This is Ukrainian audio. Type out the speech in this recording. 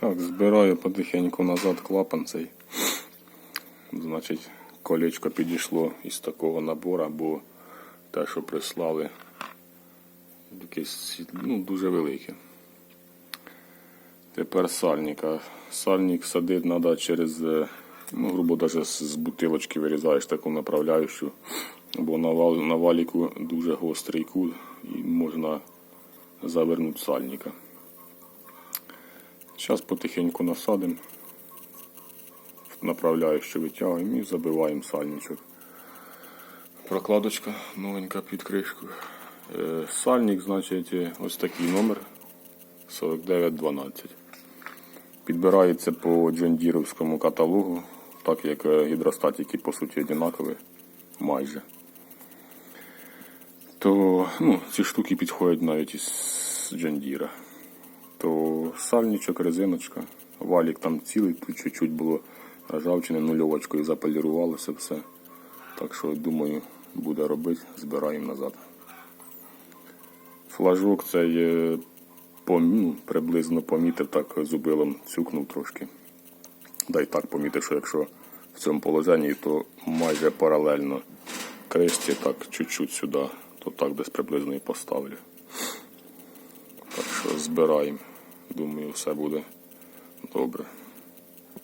Так, збираю потихеньку назад клапан цей. Значить, колечко підійшло із такого набору, бо те, що прислали, якесь ну, дуже велике. Тепер сальника. Сальник садити треба через, е, ну, грубо даже з бутилочки вирізаєш таку направляючу, бо на, вал, на валіку дуже гострий кут і можна завернути сальника. Зараз потихеньку насадимо, направляючи витягуємо і забиваємо сальничок. Прокладочка новенька під кришкою. Е, Сальник, значить, ось такий номер 4912. Підбирається по джондіровському каталогу, так як е, гідростатики по суті однакові, майже. То ну, ці штуки підходять навіть із джондіра. То сальничок, резиночка, валік там цілий, тут чуть-чуть було ржавчини, нульовочкою заполірувалося все. Так що, думаю, буде робити, збираємо назад. Флажок цей ну, приблизно помітив, так зубилом цюкнув трошки. Да й так помітив, що якщо в цьому положенні, то майже паралельно кришці, так чуть-чуть сюди, то так десь приблизно і поставлю. Збираємо. Думаю, все буде добре.